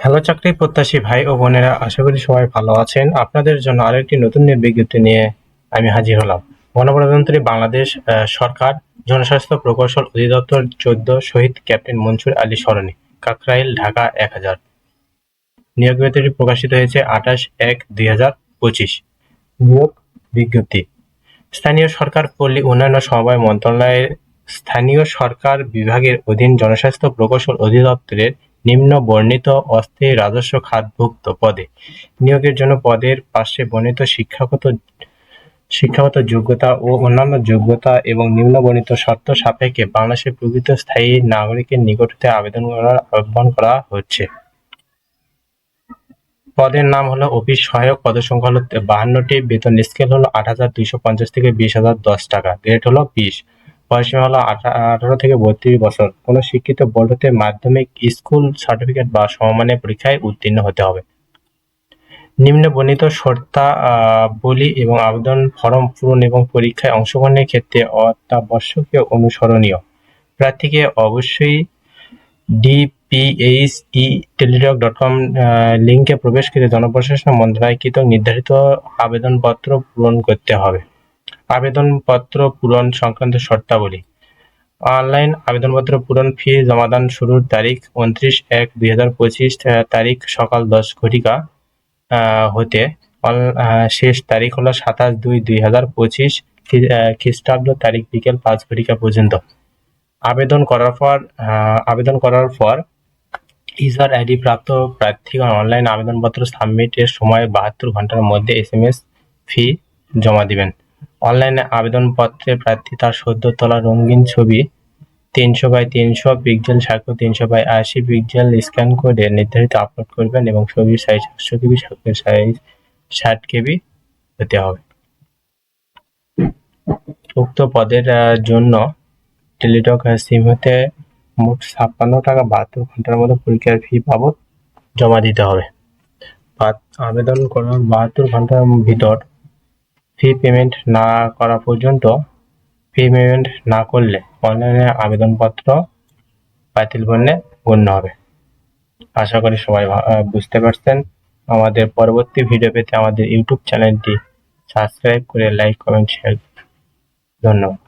Hello চাকরি প্রত্যাশী ভাই ও বোনেরা, আশা করি সবাই ভালো আছেন। আপনাদের জন্য আরেকটি নতুন বিজ্ঞপ্তি নিয়ে আমি হাজির হলাম। গণপ্রজাতন্ত্রী বাংলাদেশ সরকার, জনস্বাস্থ্য প্রকৌশল অধিদপ্তর চোদ্দ, শহীদ ক্যাপ্টেন মনসুর আলী সরণি, কাকরাইল, ঢাকা, এক হাজার। নিয়োগ বিজ্ঞপ্তিটি প্রকাশিত হয়েছে আঠাশ এক দুই হাজার পঁচিশ। নিয়োগ বিজ্ঞপ্তি। স্থানীয় সরকার পল্লী উন্নয়ন সমবায় মন্ত্রণালয়ের স্থানীয় সরকার বিভাগের অধীন জনস্বাস্থ্য প্রকৌশল অধিদপ্তরের নিম্ন বর্ণিত অস্থায়ী রাজস্ব খাতভুক্ত পদে নিয়োগের জন্য পদের পাশে বর্ণিত শিক্ষাগত শিক্ষাগত যোগ্যতা ও অন্যান্য যোগ্যতা এবং নিম্ন বর্ণিত শর্ত সাপেক্ষে বাংলাদেশের প্রকৃত স্থায়ী নাগরিকের নিকট হতে আবেদন করার আহ্বান করা হচ্ছে। পদের নাম হলো অফিস সহায়ক পদের সংখ্যা হলো বাহান্নটি, বেতন স্কেল হলো আট হাজার দুইশো পঞ্চাশ থেকে বিশ হাজার দশ টাকা। গ্রেড হলো বিশ। বয়সীমা হলো আঠা- আঠারো থেকে বত্রিশ বছর। কোনো শিক্ষিত বোর্ড হতে মাধ্যমিক স্কুল সার্টিফিকেট বা সমমানের পরীক্ষায় উত্তীর্ণ হতে হবে। নিম্ন বর্ণিত শর্তাবলী এবং আবেদন ফরম পূরণ এবং পরীক্ষায় অংশগ্রহণের ক্ষেত্রে অত্যাবশ্যকীয় অনুসরণীয়। প্রার্থীকে অবশ্যই ডিপিএইচই টেলিটক ডট কম লিঙ্কে প্রবেশ করে জনপ্রশাসন মন্ত্রণালয় কৃত নির্ধারিত আবেদনপত্র পূরণ করতে হবে। আবেদনপত্র পূরণ সংক্রান্ত শর্তাবলী। অনলাইন আবেদনপত্র পূরণ ফি জমাদান শুরুর তারিখ উনত্রিশ এক দুই হাজার পঁচিশ তারিখ সকাল দশ ঘটিকা হতে। শেষ তারিখ হলো সাতাশ দুই দুই হাজার পঁচিশ খ্রিস্টাব্দ তারিখ বিকেল পাঁচ ঘটিকা পর্যন্ত। আবেদন করার পর আবেদন করার পর ইউজার আইডি প্রাপ্ত প্রার্থীগণ অনলাইন আবেদনপত্র সাবমিটের সময় বাহাত্তর ঘণ্টার মধ্যে এস এম এস ফি জমা দিবেন। অনলাইনে আবেদনপত্রে প্রার্থী তার সদ্য তোলা রঙিন ছবি তিনশো বাই তিনশো পিক্সেল সাক্ষ্য তিনশো বাই আশি পিক্সেল স্ক্যান করে নির্ধারিত আপলোড করবেন এবং ছবির সাইজ আটশো কেবি, সাক্ষ্যের সাইজ ষাট কেবি হতে হবে। উক্ত পদের জন্য টেলিটক সিম হতে মোট ছাপ্পান্ন টাকা বাহাত্তর ঘণ্টার মতো পরীক্ষার ফি বাবদ জমা দিতে হবে। আবেদন করার বাহাত্তর ঘণ্টার ভিতর ফি পেমেন্ট না করা পর্যন্ত ফি পেমেন্ট না করলে অনলাইনে আবেদনপত্র বাতিল বললে গণ্য হবে। আশা করি সবাই বুঝতে পারছেন। আমাদের পরবর্তী ভিডিও পেতে আমাদের ইউটিউব চ্যানেলটি সাবস্ক্রাইব করে লাইক কমেন্ট শেয়ার ধন্যবাদ।